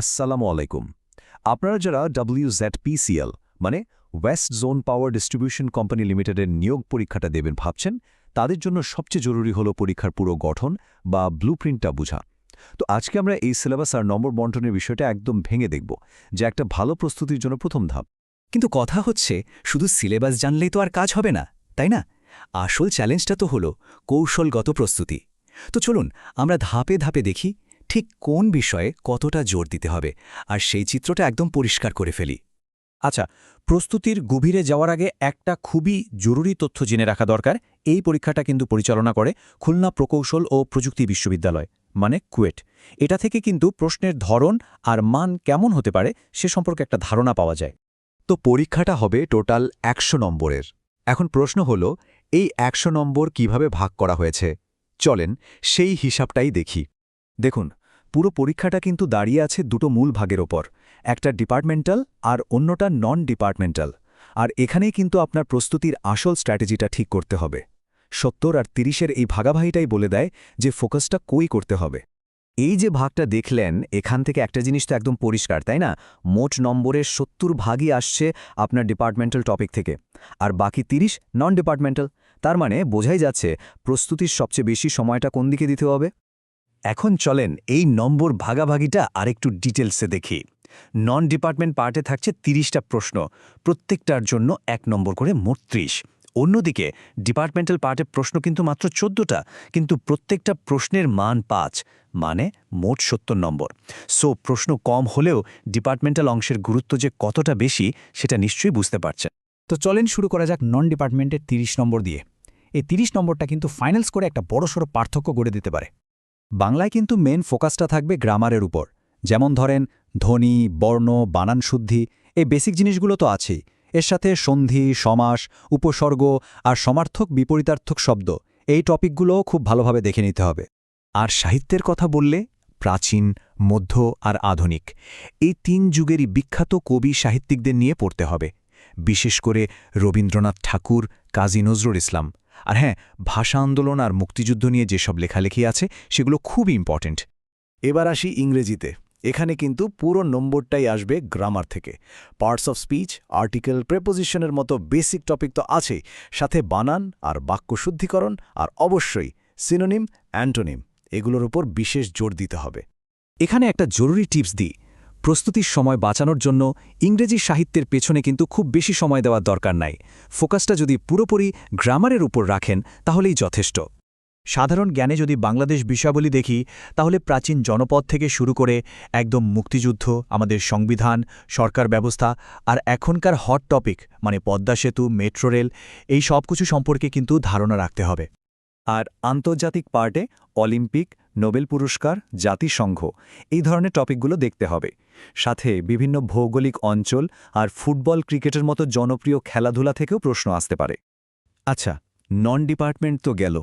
আসসালামু আলাইকুম। আপনারা যারা ডাব্লিউজেডপিসিএল মানে west zone power distribution company লিমিটেডের নিয়োগ পরীক্ষাটা দেবেন ভাবছেন, তাদের জন্য সবচেয়ে জরুরি হলো পরীক্ষার পুরো গঠন বা ব্লুপ্রিন্টটা বোঝা। তো আজকে আমরা এই সিলেবাস আর নম্বর বন্টনের বিষয়টা একদম ভেঙে দেখব যে একটা ভালো প্রস্তুতির জন্য প্রথম ধাপ। কিন্তু কথা হচ্ছে, শুধু সিলেবাস জানলেই তো আর কাজ হবে না, তাই না? আসল চ্যালেঞ্জটা তো হলো কৌশলগত প্রস্তুতি। তো চলুন, আমরা ধাপে ধাপে দেখি ঠিক কোন বিষয়ে কতটা জোর দিতে হবে? আর সেই চিত্রটা একদম পরিষ্কার করে ফেলি। আচ্ছা প্রস্তুতির গভীরে যাওয়ার আগে একটা খুবই জরুরি তথ্য জেনে রাখা দরকার। এই পরীক্ষাটা কিন্তু পরিচালনা করে খুলনা প্রকৌশল ও প্রযুক্তি বিশ্ববিদ্যালয় মানে কুয়েট। এটা থেকে কিন্তু প্রশ্নের ধরন আর মান কেমন হতে পারে সে সম্পর্কে একটা ধারণা পাওয়া যায়। তো পরীক্ষাটা হবে টোটাল একশো নম্বরের। এখন প্রশ্ন হল, এই একশো নম্বর কীভাবে ভাগ করা হয়েছে? চলেন সেই হিসাবটাই দেখি। দেখুন পুরো পরীক্ষাটা কিন্তু দাঁড়িয়ে আছে দুটো মূল ভাগের ওপর, একটা ডিপার্টমেন্টাল আর অন্যটা নন ডিপার্টমেন্টাল আর এখানেই কিন্তু আপনার প্রস্তুতির আসল স্ট্র্যাটেজিটা ঠিক করতে হবে। সত্তর আর তিরিশের এই ভাগাভাগিটাই বলে দেয় যে ফোকাসটা কই করতে হবে। এই যে ভাগটা দেখলেন, এখান থেকে একটা জিনিস তো একদম পরিষ্কার, তাই না? মোট নম্বরের সত্তর ভাগই আসছে আপনার ডিপার্টমেন্টাল টপিক থেকে, আর বাকি তিরিশ নন ডিপার্টমেন্টাল তার মানে বোঝাই যাচ্ছে প্রস্তুতির সবচেয়ে বেশি সময়টা কোন দিকে দিতে হবে? এখন চলেন এই নম্বর ভাগাভাগিটা আরেকটু ডিটেলসে দেখি। নন ডিপার্টমেন্ট পার্টে থাকছে তিরিশটা প্রশ্ন, প্রত্যেকটার জন্য এক নম্বর করে মোট ত্রিশ। অন্যদিকে ডিপার্টমেন্টাল পার্টে প্রশ্ন কিন্তু মাত্র চোদ্দটা, কিন্তু প্রত্যেকটা প্রশ্নের মান পাঁচ মানে মোট সত্তর নম্বর। সো প্রশ্ন কম হলেও ডিপার্টমেন্টাল অংশের গুরুত্ব যে কতটা বেশি, সেটা নিশ্চয়ই বুঝতে পারছেন। তো চলেন শুরু করা যাক নন ডিপার্টমেন্টের ৩০ নম্বর দিয়ে। এই ৩০ নম্বরটা কিন্তু ফাইনালস করে একটা বড়সড় পার্থক্য গড়ে দিতে পারে। বাংলায় কিন্তু মেন ফোকাসটা থাকবে গ্রামারের উপর। যেমন ধরেন, ধ্বনি, বর্ণ, বানান শুদ্ধি, এই বেসিক জিনিসগুলো তো আছেই। এর সাথে সন্ধি, সমাস, উপসর্গ আর সমার্থক, বিপরীতার্থক শব্দ, এই টপিকগুলোও খুব ভালোভাবে দেখে নিতে হবে। আর সাহিত্যের কথা বললে, প্রাচীন, মধ্য আর আধুনিক, এই তিন যুগেরই বিখ্যাত কবি সাহিত্যিকদের নিয়ে পড়তে হবে। বিশেষ করে রবীন্দ্রনাথ ঠাকুর, কাজী নজরুল ইসলাম। আর হ্যাঁ ভাষা আন্দোলন আর মুক্তিযুদ্ধ নিয়ে যেসব লেখালেখি আছে, সেগুলো খুব ইম্পর্টেন্ট এবার আসি ইংরেজিতে। এখানে কিন্তু পুরো নম্বরটাই আসবে গ্রামার থেকে। পার্টস অফ স্পিচ আর্টিকেল প্রেপোজিশনের মতো বেসিক টপিক তো আছেই। সাথে বানান আর বাক্য শুদ্ধিকরণ আর অবশ্যই সিনোনিম অ্যান্টোনিম এগুলোর উপর বিশেষ জোর দিতে হবে। এখানে একটা জরুরি টিপস দিই। প্রস্তুতির সময় বাঁচানোর জন্য ইংরেজি সাহিত্যের পেছনে কিন্তু খুব বেশি সময় দেওয়ার দরকার নাই। ফোকাসটা যদি পুরোপুরি গ্রামারের উপর রাখেন, তাহলেই যথেষ্ট। সাধারণ জ্ঞানে যদি বাংলাদেশ বিষয়াবলী দেখি, তাহলে প্রাচীন জনপদ থেকে শুরু করে একদম মুক্তিযুদ্ধ, আমাদের সংবিধান, সরকার ব্যবস্থা আর এখনকার হট টপিক মানে পদ্মা সেতু, মেট্রো রেল, এই সব কিছু সম্পর্কে কিন্তু ধারণা রাখতে হবে। আর আন্তর্জাতিক পার্টে অলিম্পিক, নোবেল পুরস্কার, জাতিসংঘ, এই ধরনের টপিকগুলো দেখতে হবে। সাথে বিভিন্ন ভৌগোলিক অঞ্চল আর ফুটবল ক্রিকেটের মতো জনপ্রিয় খেলাধুলা থেকেও প্রশ্ন আসতে পারে। আচ্ছা নন ডিপার্টমেন্ট তো গেল।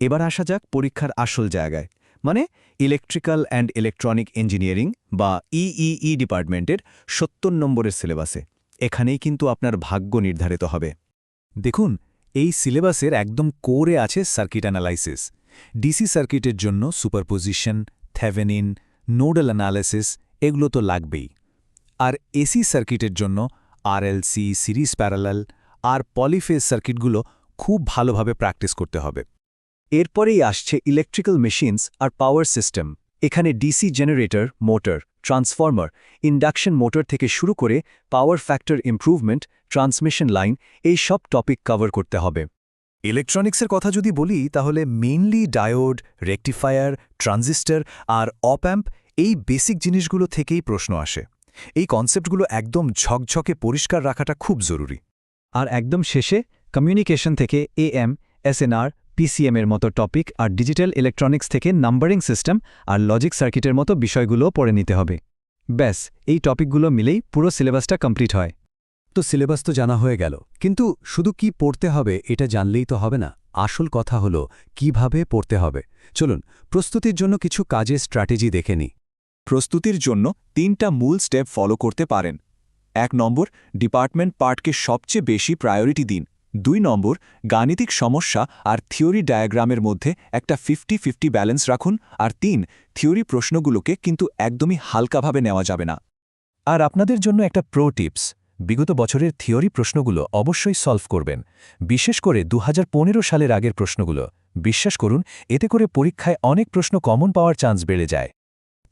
এবার আসা যাক পরীক্ষার আসল জায়গায়। মানে ইলেকট্রিক্যাল অ্যান্ড ইলেকট্রনিক ইঞ্জিনিয়ারিং বা ইইই ডিপার্টমেন্টের সত্তর নম্বরের সিলেবাসে এখানেই কিন্তু আপনার ভাগ্য নির্ধারিত হবে। দেখুন এই সিলেবাসের একদম কোরে আছে সার্কিট অ্যানালাইসিস। ডিসি সার্কিটের জন্য সুপারপোজিশন থ্যাভেনিন নোডাল অ্যানালিসিস এগুলো তো লাগবেই। আর এসি সার্কিটের জন্য আরএলসি, সিরিজ প্যারালাল আর পলিফেজ সার্কিটগুলো খুব ভালোভাবে প্র্যাকটিস করতে হবে। এরপরেই আসছে ইলেকট্রিক্যাল মেশিনস আর পাওয়ার সিস্টেম। এখানে DC generator, motor, transformer, induction motor থেকে শুরু করে power factor improvement, transmission line, এই সব টপিক কভার করতে হবে। ইলেকট্রনিক্সের কথা যদি বলি, তাহলে মেইনলি ডায়োড, রেকটিফায়ার, ট্রানজিস্টার আর অপ্যাম্প এই বেসিক জিনিসগুলো থেকেই প্রশ্ন আসে। এই কনসেপ্টগুলো একদম ঝকঝকে পরিষ্কার রাখাটা খুব জরুরি। আর একদম শেষে, কমিউনিকেশন থেকে এএম এসএনআর পিসিএম এর মতো টপিক আর ডিজিটাল ইলেকট্রনিক্স থেকে নাম্বারিং সিস্টেম আর লজিক সার্কিটের মতো বিষয়গুলো পড়ে নিতে হবে। ব্যাস, এই টপিকগুলো মিলেই পুরো সিলেবাসটা কমপ্লিট হয়। তো সিলেবাস তো জানা হয়ে গেল, কিন্তু শুধু কি পড়তে হবে এটা জানলেই তো হবে না। আসল কথা হলো, কীভাবে পড়তে হবে? চলুন, প্রস্তুতির জন্য কিছু কাজের স্ট্র্যাটেজি দেখে নিই। প্রস্তুতির জন্য তিনটা মূল স্টেপ ফলো করতে পারেন। এক নম্বর ডিপার্টমেন্ট পার্টকে সবচেয়ে বেশি প্রায়োরিটি দিন। দুই নম্বর, গাণিতিক সমস্যা আর থিওরি ডায়াগ্রামের মধ্যে একটা ফিফটি ফিফটি ব্যালেন্স রাখুন। আর তিন, থিওরি প্রশ্নগুলোকে কিন্তু একদমই হালকাভাবে নেওয়া যাবে না। আর আপনাদের জন্য একটা প্রো টিপস, বিগত বছরের থিওরি প্রশ্নগুলো অবশ্যই সলভ করবেন। বিশেষ করে দু হাজার পনেরো সালের আগের প্রশ্নগুলো। বিশ্বাস করুন, এতে করে পরীক্ষায় অনেক প্রশ্ন কমন পাওয়ার চান্স বেড়ে যায়।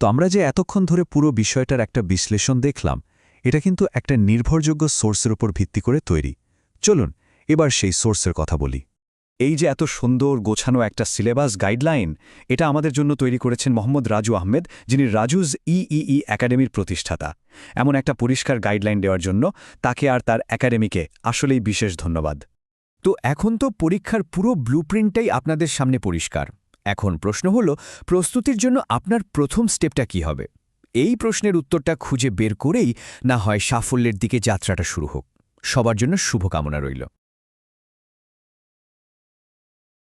তো আমরা যে এতক্ষণ ধরে পুরো বিষয়টার একটা বিশ্লেষণ দেখলাম, এটা কিন্তু একটা নির্ভরযোগ্য সোর্সের উপর ভিত্তি করে তৈরি। চলুন এবার সেই সোর্সের কথা বলি। এই যে এত সুন্দর গোছানো একটা সিলেবাস গাইডলাইন, এটা আমাদের জন্য তৈরি করেছেন মোহাম্মদ রাজু আহমেদ, যিনি রাজুজ ইইই একাডেমির প্রতিষ্ঠাতা। এমন একটা পরিষ্কার গাইডলাইন দেওয়ার জন্য তাকে আর তার একাডেমিকে আসলেই বিশেষ ধন্যবাদ। তো এখন তো পরীক্ষার পুরো ব্লুপ্রিন্টটাই আপনাদের সামনে পরিষ্কার। এখন প্রশ্ন হল, প্রস্তুতির জন্য আপনার প্রথম স্টেপটা কি হবে? এই প্রশ্নের উত্তরটা খুঁজে বের করেই না হয় সাফল্যের দিকে যাত্রাটা শুরু হোক। সবার জন্য শুভকামনা রইল।